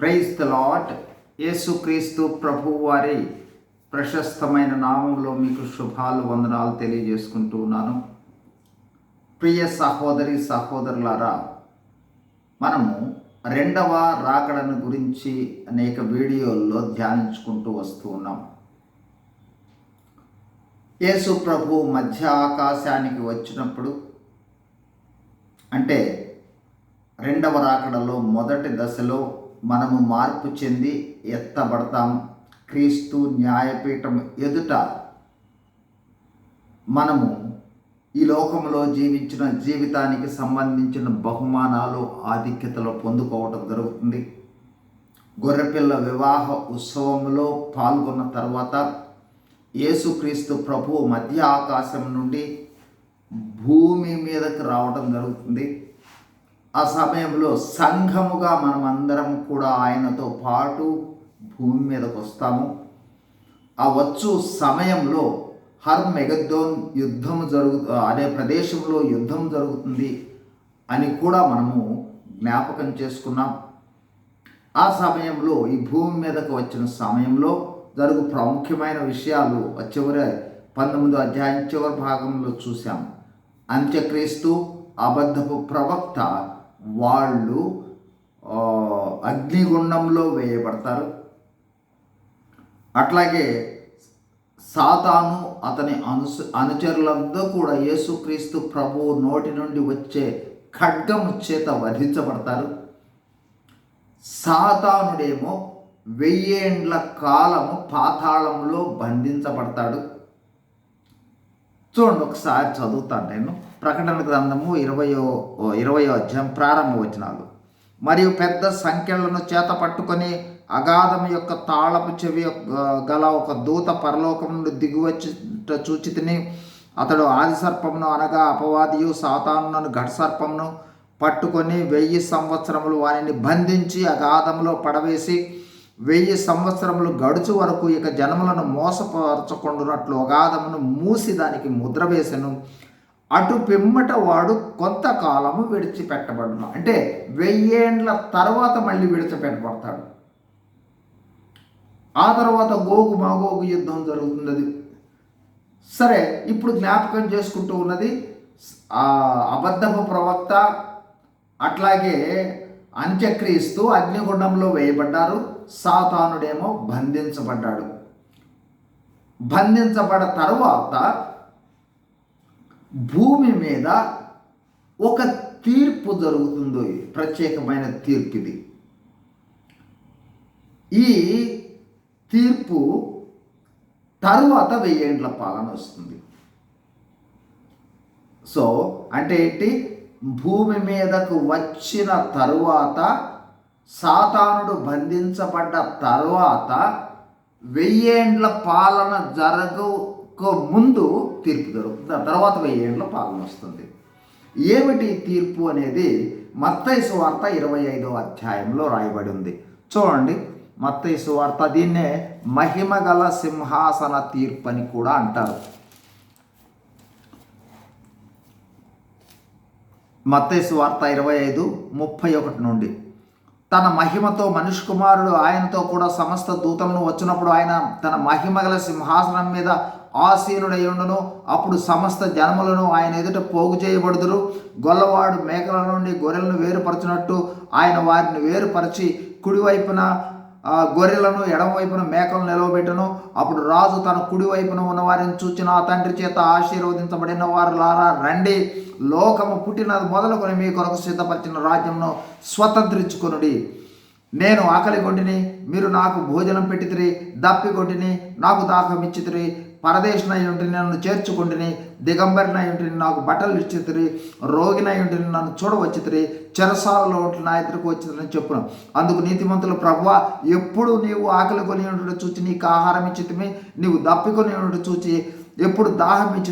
Praise the lot యేసుక్రీస్తు ప్రభు వారి ప్రశస్తమైన నామంలో మీకు శుభాలు వందనాలు తెలియజేసుకుంటూ ఉన్నాను. ప్రియ సహోదరి సహోదరులారా మనము రెండవ రాకడను గురించి అనేక వీడియోల్లో ధ్యానించుకుంటూ వస్తూ ఉన్నాం. యేసు ప్రభు మధ్య ఆకాశానికి వచ్చినప్పుడు అంటే రెండవ రాకడలో మొదటి దశలో మనము మార్పు చెంది ఎత్తబడతాం. క్రీస్తు న్యాయపీఠం ఎదుట మనము ఈ లోకంలో జీవించిన జీవితానికి సంబంధించిన బహుమానాలు ఆధిక్యతలు పొందుకోవటం జరుగుతుంది. గొర్రెపిల్ల వివాహ ఉత్సవంలో పాల్గొన్న తర్వాత యేసుక్రీస్తు ప్రభు మధ్య ఆకాశం నుండి భూమి మీదకి రావడం జరుగుతుంది. ఆ సమయంలో సంఘముగా మనమందరం కూడా ఆయనతో పాటు భూమి మీదకు వస్తాము. ఆ వచ్చు సమయంలో హర్ మెగద్దోన్ యుద్ధం జరుగు అనే ప్రదేశంలో యుద్ధం జరుగుతుంది అని కూడా మనము జ్ఞాపకం చేసుకున్నాం. ఆ సమయంలో ఈ భూమి మీదకు వచ్చిన సమయంలో జరుగు ప్రాముఖ్యమైన విషయాలు చివరి పంతొమ్మిదో అధ్యాయం చివరి భాగంలో చూసాం అంత్యక్రీస్తు అబద్ధపు ప్రవక్త వాళ్ళు అగ్నిగుండంలో వేయబడతారు. అట్లాగే సాతాను అతని అనుస అనుచరులంతా కూడా యేసుక్రీస్తు ప్రభువు నోటి నుండి వచ్చే ఖడ్గము చేత వధించబడతారు. సాతానుడేమో వెయ్యేండ్ల కాలము పాతాళంలో బంధించబడతాడు. చూడండి ఒకసారి చదువుతాను నేను. ప్రకటన గ్రంథము ఇరవయో ఇరవయో అధ్యాయం ప్రారంభ వచనాలు. మరియు పెద్ద సంఖ్యలను చేత పట్టుకొని అగాధం యొక్క తాళపు చెవి గల ఒక దూత పరలోకం నుండి దిగువచ్చి చూచితిని అతడు ఆది సర్పమును అనగా అపవాదియు సాతానును ఘట సర్పమును పట్టుకొని వెయ్యి సంవత్సరములు వారిని బంధించి అగాధంలో పడవేసి వెయ్యి సంవత్సరములు గడుచు వరకు ఇక జనములను మోసపరచకుండునట్లు అగాధమును మూసి దానికి ముద్ర వేసెను. అటు పిమ్మట వాడు కొంతకాలము విడిచిపెట్టబడును. అంటే వెయ్యేండ్ల తర్వాత మళ్ళీ విడిచిపెట్టబడతాడు. ఆ తర్వాత గోగు మాగోగు యుద్ధం జరుగుతున్నది. సరే ఇప్పుడు జ్ఞాపకం చేసుకుంటూ ఉన్నది అబద్ధపు ప్రవక్త అట్లాగే అంత్యక్రీస్తు అగ్నిగుండంలో వేయబడ్డారు సాతానుడేమో బంధించబడ్డాడు. బంధించబడ తరువాత భూమి మీద ఒక తీర్పు జరుగుతుందో ప్రత్యేకమైన తీర్పు ఇది ఈ తీర్పు తరువాత వెయ్యేండ్ల పాలన వస్తుంది. సో అంటే ఏంటి? భూమి మీదకు వచ్చిన తరువాత సాతానుడు బంధించబడ్డ తర్వాత వెయ్యేండ్ల పాలన జరగ ముందు తీర్పు దొరుకుతుంది దాని తర్వాత ఏళ్ళలో పాలన వస్తుంది. ఏమిటి తీర్పు అనేది? మత్తైసు వార్త ఇరవై ఐదో అధ్యాయంలో రాయబడి ఉంది. చూడండి. మత్తైసు వార్త దీన్నే మహిమగల సింహాసన తీర్పు అని కూడా అంటారు. మత్తైసు వార్త ఇరవై ఐదు ముప్పై ఒకటి నుండి. తన మహిమతో మనుష్ కుమారుడు ఆయనతో కూడా సమస్త దూతలను వచ్చినప్పుడు ఆయన తన మహిమగల సింహాసనం మీద ఆసీనుడయ్యుండును అప్పుడు సమస్త జనములను ఆయన ఎదుట పోగు చేయబడుదురు. గొల్లవాడు మేకల నుండి గొర్రెలను వేరుపరచినట్టు ఆయన వారిని వేరుపరిచి కుడివైపున గొర్రెలను ఎడమవైపున మేకలను నిలవబెట్టను. అప్పుడు రాజు తన కుడివైపున ఉన్న వారిని చూచిన ఆ తండ్రి చేత ఆశీర్వదించబడిన వారు లారా రండి. లోకము పుట్టినది మొదలుకొని మీ కొరకు సిద్ధపరిచిన రాజ్యంను స్వతంత్రించుకొనుడి. నేను ఆకలి కొట్టిని మీరు నాకు భోజనం పెట్టితిరి దప్పి కొట్టిని నాకు దాహం ఇచ్చితిరి పరదేశనై నన్ను చేర్చుకుంటుని దిగంబరినై నాకు బట్టలు ఇచ్చితిరి రోగినై నన్ను చూడవచ్చితిరి చెరసాలలో ఉంటే నా ఎదురుకు వచ్చిందని చెప్పును. అందుకు నీతిమంతులు ప్రభు ఎప్పుడు నీవు ఆకలి కొని చూచి నీకు ఆహారం ఇచ్చితిమి నీవు దప్పికొని చూచి ఎప్పుడు దాహం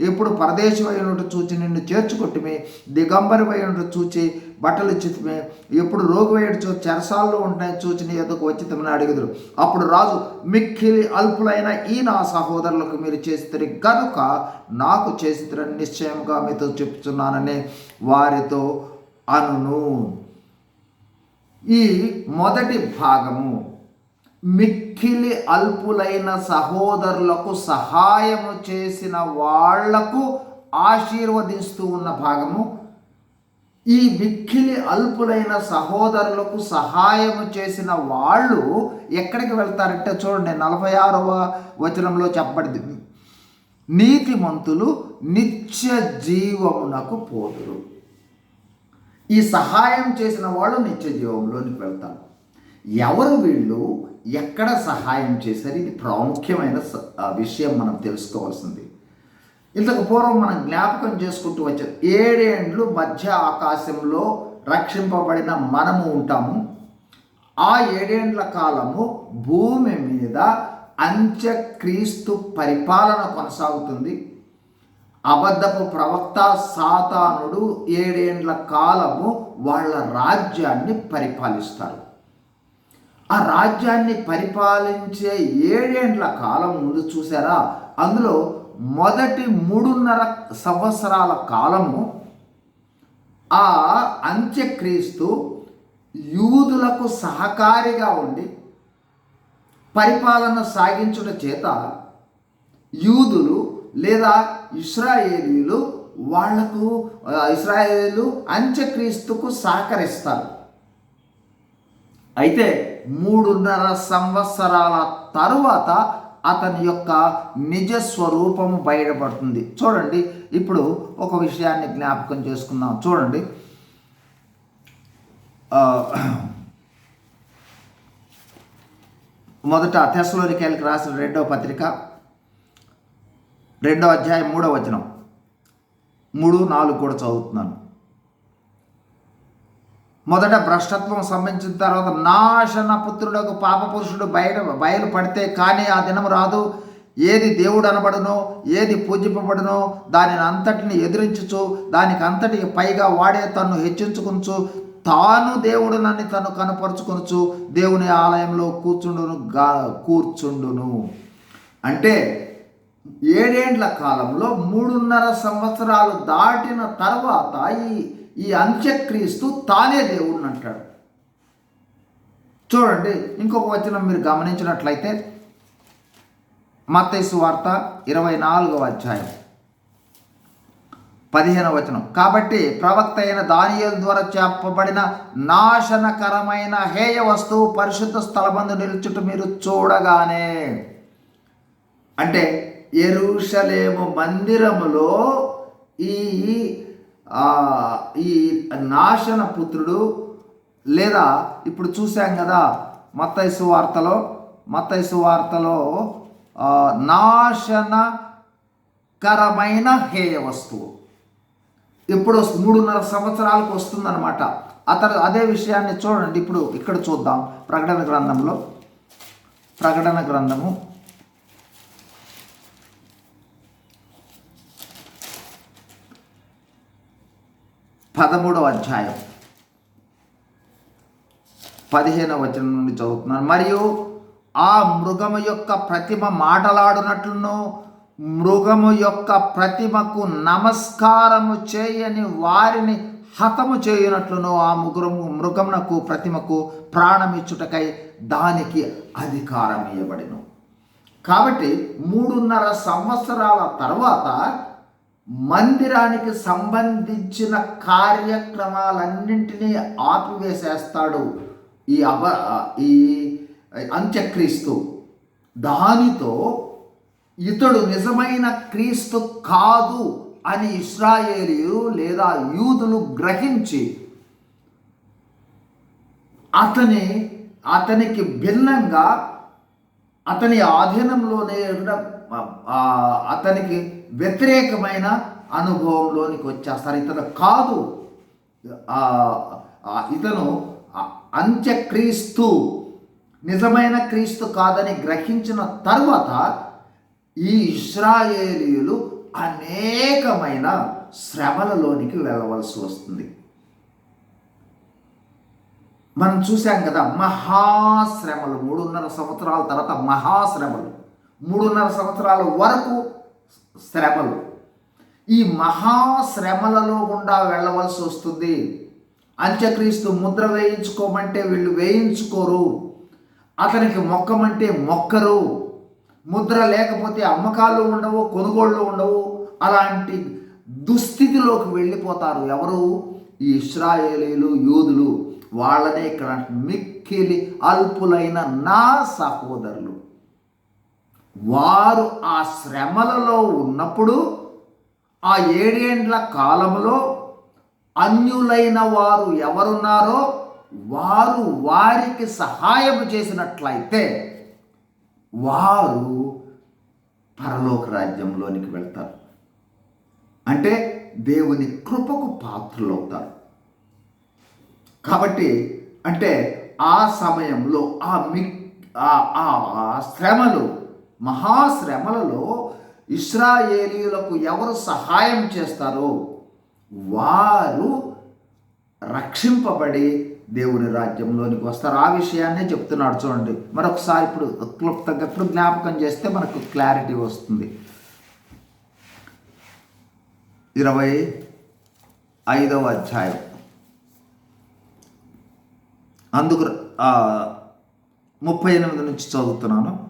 ఎప్పుడు పరదేశమైనట్టు చూచి నిన్ను చేర్చుకొట్టుమి దిగంబరమైనట్టు చూచి బట్టలు ఇచ్చితమే ఎప్పుడు రోగమయ్యడు చూ చెరసాల్లో ఉంటాయి చూచి నీ ఎదుకు వచ్చితమని అడుగుదురు. అప్పుడు రాజు మిక్కిలి అల్పులైన ఈ నా సహోదరులకు మీరు చేసిద్దరి గనుక నాకు చేసిరని నిశ్చయంగా మీతో చెప్తున్నానని వారితో అనును. ఈ మొదటి భాగము మిక్కిలి అల్పులైన సహోదరులకు సహాయము చేసిన వాళ్ళకు ఆశీర్వదిస్తూ ఉన్న భాగము. ఈ మిక్కిలి అల్పులైన సహోదరులకు సహాయము చేసిన వాళ్ళు ఎక్కడికి వెళ్తారంటే చూడండి నలభై ఆరవ వచనంలో చెప్పబడింది. నీతిమంతులు నిత్య జీవమునకు పోదురు. ఈ సహాయం చేసిన వాళ్ళు నిత్య జీవంలోనికి వెళ్తారు. ఎవరు వీళ్ళు? ఎక్కడ సహాయం చేశారు? ఇది ప్రాముఖ్యమైన స- విషయం మనం తెలుసుకోవాల్సింది. ఇంతకు పూర్వం మనం జ్ఞాపకం చేసుకుంటూ వచ్చాం ఏడేండ్లు మధ్య ఆకాశంలో రక్షింపబడిన మనము ఉంటాము. ఆ ఏడేండ్ల కాలము భూమి మీద అంత్యక్రీస్తు పరిపాలన కొనసాగుతుంది. అబద్ధపు ప్రవక్త సాతానుడు ఏడేండ్ల కాలము వాళ్ళ రాజ్యాన్ని పరిపాలిస్తారు. ఆ రాజ్యాన్ని పరిపాలించే ఏడేండ్ల కాలం ముందు చూసారా? అందులో మొదటి మూడున్నర సంవత్సరాల కాలము ఆ అంత్యక్రీస్తు యూదులకు సహకారిగా ఉండి పరిపాలన సాగించుట చేత యూదులు లేదా ఇస్రాయేలీలు వాళ్ళకు ఇస్రాయేలీలు ఇస్రాయేలు అంత్యక్రీస్తుకు సహకరిస్తారు. అయితే మూడున్నర సంవత్సరాల తరువాత అతని యొక్క నిజ స్వరూపము బయటపడుతుంది. చూడండి ఇప్పుడు ఒక విషయాన్ని జ్ఞాపకం చేసుకుందాం. చూడండి. మొదట తెసలోనికాయలకు రాసిన రెండవ పత్రిక రెండవ అధ్యాయం మూడవ వచనం. మూడు నాలుగు కూడా చదువుతున్నాను. మొదట భ్రష్టత్వం సంబంధించిన తర్వాత నాశన పుత్రులకు పాప పురుషుడు బయట బయలు పడితే కానీ ఆ దినం రాదు. ఏది దేవుడు అనబడునో ఏది పూజింపబడునో దానిని అంతటిని ఎదిరించుచు దానికి అంతటికి పైగా వాడే తన్ను హెచ్చించుకుంచు తాను దేవుడునని తను కనపరుచుకొనుచు దేవుని ఆలయంలో కూర్చుండును గా కూర్చుండును. అంటే ఏడేండ్ల కాలంలో మూడున్నర సంవత్సరాలు దాటిన తర్వాత ఈ ఈ అంత్యక్రీస్తు తానే దేవుడిని అంటాడు చూడండి ఇంకొక వచనం మీరు గమనించినట్లయితే మత్తైసు వార్త ఇరవై నాలుగవ అధ్యాయం. పదిహేనవ వచనం. కాబట్టి ప్రవక్త అయిన దానియేలు ద్వారా చెప్పబడిన నాశనకరమైన హేయ వస్తువు పరిశుద్ధ స్థలమందు నిలుచుట మీరు చూడగానే అంటే ఎరుషలేము మందిరములో ఈ ఈ నాశన పుత్రుడు లేదా ఇప్పుడు చూసాం కదా మత్తైసు వార్తలో మత్తైసు వార్తలో నాశనకరమైన హేయ వస్తువు. ఇప్పుడు మూడున్నర సంవత్సరాలకు వస్తుందన్నమాట. అతను అదే విషయాన్ని చూడండి. ఇప్పుడు ఇక్కడ చూద్దాం ప్రకటన గ్రంథంలో ప్రకటన గ్రంథము పదమూడవ అధ్యాయం. పదిహేనవ వచనం నుండి చదువుతున్నాను. మరియు ఆ మృగము యొక్క ప్రతిమ మాటలాడునట్లును మృగము యొక్క ప్రతిమకు నమస్కారము చేయని వారిని హతము చేయునట్లును ఆ ముగ్గురము మృగమునకు ప్రతిమకు ప్రాణమిచ్చుటకై దానికి అధికారం ఇవ్వబడిను కాబట్టి మూడున్నర సంవత్సరాల తర్వాత మందిరానికి సంబంధించిన కార్యక్రమాలన్నింటినీ ఆపివేసేస్తాడు ఈ అబ ఈ అంత్యక్రీస్తు. దానితో ఇతడు నిజమైన క్రీస్తు కాదు అని ఇస్రాయేలీలు లేదా యూదులు గ్రహించి అతని అతనికి భిన్నంగా అతని ఆధీనంలోనే ఉన్న, అతనికి వ్యతిరేకమైన అనుభవంలోనికి వచ్చేస్తారు. ఇతను కాదు. ఇతను అంత్యక్రీస్తు నిజమైన క్రీస్తు కాదని గ్రహించిన తర్వాత ఈ ఇస్రాయేలీలు అనేకమైన శ్రమలలోనికి వెళ్ళవలసి వస్తుంది. మనం చూసాం కదా మహాశ్రమలు మూడున్నర సంవత్సరాల తర్వాత మహాశ్రమలు. మూడున్నర సంవత్సరాల వరకు శ్రమలు. ఈ మహాశ్రమలలో గుండా వెళ్ళవలసి వస్తుంది. అంత్యక్రీస్తు ముద్ర వేయించుకోమంటే వీళ్ళు వేయించుకోరు. అతనికి మొక్కమంటే మొక్కరు. ముద్ర లేకపోతే అమ్మకాలు ఉండవు కొనుగోళ్ళు ఉండవు. అలాంటి దుస్థితిలోకి వెళ్ళిపోతారు ఎవరు? ఈ ఇస్రాయేలీలు యూదులు. వాళ్ళనే ఇక్కడ మిక్కిలి అల్పులైన నా సహోదరులు. వారు ఆ శ్రమలలో ఉన్నప్పుడు ఆ ఏడేండ్ల కాలంలో అన్యులైన వారు ఎవరున్నారో వారు వారికి సహాయం చేసినట్లయితే వారు పరలోక రాజ్యంలోనికి వెళ్తారు. అంటే దేవుని కృపకు పాత్రలు అవుతారు కాబట్టి అంటే ఆ సమయంలో ఆ మి ఆ- ఆ ఆ శ్రమలు మహాశ్రమలలో ఇస్రాయేలీలకు ఎవరు సహాయం చేస్తారో వారు రక్షింపబడి దేవుని రాజ్యంలోనికి వస్తారు. ఆ విషయాన్నే చెప్తున్నాడు చూడండి. మరొకసారి ఇప్పుడు క్లుప్తంగా ఇప్పుడు జ్ఞాపకం చేస్తే మనకు క్లారిటీ వస్తుంది. ఇరవై ఐదవ అధ్యాయం. అందుకు ముప్పై ఎనిమిది నుంచి చదువుతున్నాను.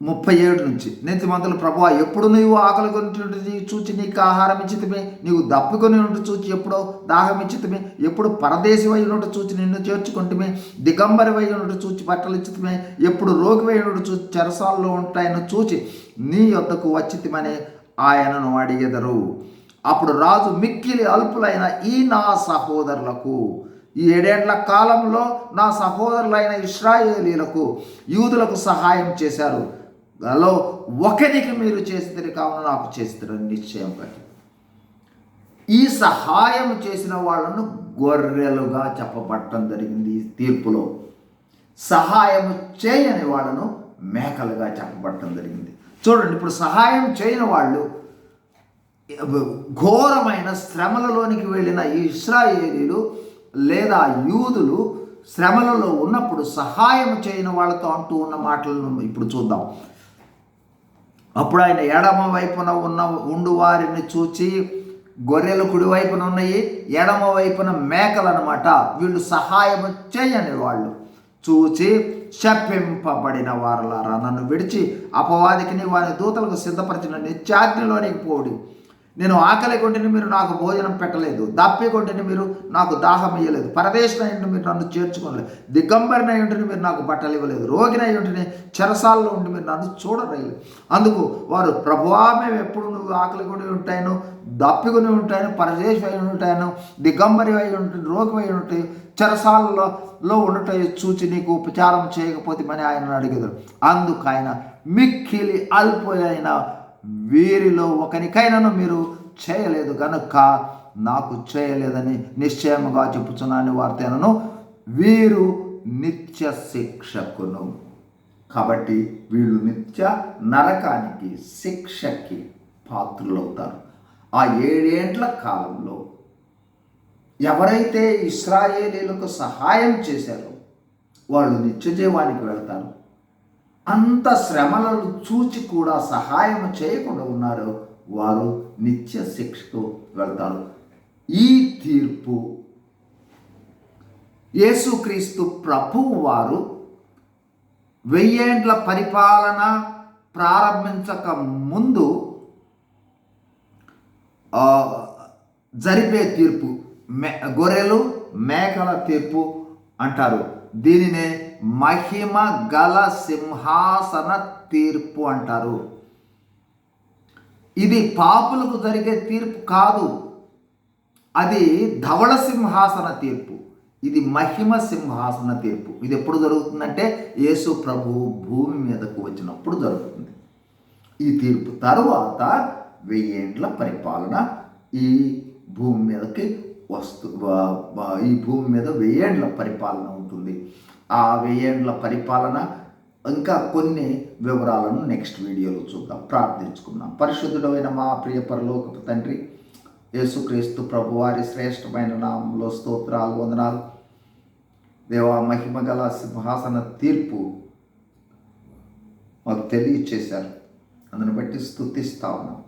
ముప్పై ఏడు నుంచి. నీతిమంతులు ప్రభు ఎప్పుడు నీవు ఆకలి కొని చూచి నీకు ఆహారం ఇచ్చితమే నీవు దప్పుకొని ఉండి చూచి ఎప్పుడో దాహం ఇచ్చితమే ఎప్పుడు పరదేశి వై ఉండి చూచి నిన్ను చేర్చుకుంటమే దిగంబరి వై ఉండి చూచి బట్టలు ఇచ్చితమే ఎప్పుడు రోగి వై ఉండి చూచి చెరసాల్లో ఉంటాయని చూచి నీ యొద్దకు వచ్చితమని ఆయనను అడిగెదరు. అప్పుడు రాజు మిక్కిలి అల్పులైన ఈ నా సహోదరులకు ఈ ఏడేండ్ల కాలంలో నా సహోదరులైన ఇస్రాయేలీలకు యూదులకు సహాయం చేశారు. అలో ఒకరికి మీరు చేస్తారు కావున నాకు చేస్తారని నిశ్చయం కట్టి ఈ సహాయం చేసిన వాళ్ళను గొర్రెలుగా చెప్పబట్టడం జరిగింది ఈ తీర్పులో. సహాయం చేయని వాళ్ళను మేకలుగా చెప్పబట్టడం జరిగింది. చూడండి ఇప్పుడు సహాయం చేయని వాళ్ళు ఘోరమైన శ్రమలలోనికి వెళ్ళిన ఈ ఇస్రాయేలీలు లేదా యూదులు శ్రమలలో ఉన్నప్పుడు సహాయం చేయని వాళ్ళతో అంటూ ఉన్న మాటలను ఇప్పుడు చూద్దాం. అప్పుడు ఆయన ఎడమ వైపున ఉన్న ఉండు వారిని చూచి గొర్రెలు కుడి వైపున ఉన్నాయి ఎడమ వైపున మేకలు అనమాట వీళ్ళు సహాయం చేయని వాళ్ళు. చూచి శపింపబడిన వారలారా నన్ను విడిచి అపవాదికిని వారి దూతలకు సిద్ధపరిచిన నిత్యాగ్నిలోనికి పోడి నేను ఆకలి కొంటిని మీరు నాకు భోజనం పెట్టలేదు దప్పి కొంటిని మీరు నాకు దాహం ఇవ్వలేదు పరదేశం అయ్యింటి మీరు నన్ను చేర్చుకోలేదు దిగంబరిన ఉంటిని మీరు నాకు బట్టలు ఇవ్వలేదు రోగిన ఉంటిని చెరసాల్లో ఉండి మీరు నన్ను చూడలేదు అందుకు వారు ప్రభువా మేము ఎప్పుడు నువ్వు ఆకలి కొని ఉంటాను దప్పికొని ఉంటాను పరదేశం అయి ఉంటాను దిగంబరి అయి ఉంటుంది రోగి అయి ఉంటాయి చెరసాలలో లో ఉండటం చూచి నీకు ఉపచారం చేయకపోతే మని ఆయన అడిగేదారు అందుకు ఆయన మిక్కిలి అల్పులైన వీరిలో ఒకనికైనాను మీరు చేయలేదు కనుక నాకు చేయలేదని నిశ్చయముగా చెప్పుచున్నాను వార్తను వీరు నిత్య శిక్షకును. కాబట్టి వీళ్ళు నిత్య నరకానికి శిక్షకి పాత్రులవుతారు. ఆ ఏడేండ్ల కాలంలో ఎవరైతే ఇస్రాయేలీలకు సహాయం చేశారో వాళ్ళు నిత్య జీవానికి వెళ్తారు. అంత శ్రమలను చూచి కూడా సహాయం చేయకుండా ఉన్నారో. వారు నిత్య శిక్షకు వెళ్తారు. ఈ తీర్పు యేసుక్రీస్తు ప్రభువు వారు వెయ్యేండ్ల పరిపాలన ప్రారంభించక ముందు జరిపే తీర్పు మే గొర్రెలు మేకల తీర్పు అంటారు. దీనినే మహిమ గల సింహాసన తీర్పు అంటారు. ఇది పాపులకు జరిగే తీర్పు కాదు. అది ధవళ సింహాసన తీర్పు. ఇది మహిమ సింహాసన తీర్పు. ఇది ఎప్పుడు జరుగుతుందంటే యేసు ప్రభు భూమి మీదకు వచ్చినప్పుడు జరుగుతుంది. ఈ తీర్పు తరువాత వెయ్యేండ్ల పరిపాలన ఈ భూమి మీదకి వస్తు ఈ భూమి మీద వెయ్యేండ్ల పరిపాలన ఉంటుంది. ఆ వెయ్యేండ్ల పరిపాలన ఇంకా కొన్ని వివరాలను నెక్స్ట్ వీడియోలో చూద్దాం. ప్రార్థించుకుందాం. పరిశుద్ధుడైన మా ప్రియ పరలోక తండ్రి యేసుక్రీస్తు ప్రభువారి శ్రేష్టమైన నామంలో స్తోత్రాలు వందనాలు. దేవా మహిమ గల సింహాసన తీర్పు మాకు తెలియచేశారు. అందుని బట్టి స్థుతిస్తా ఉన్నాం.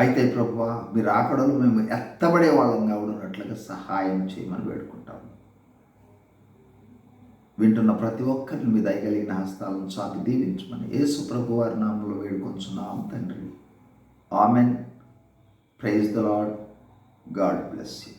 అయితే ప్రభు మీరు ఆకడలు మేము ఎత్తబడే వాళ్ళంగా ఉన్నట్లుగా సహాయం చేయమని వేడుకుంటాము వింటున్న ప్రతి ఒక్కరిని మీ దయగలిగిన హస్తాలను చాపి దీవించమని యేసు ప్రభు వారి నామంలో వేడుకొంచున్నాం తండ్రి. Amen. Praise the Lord God bless you.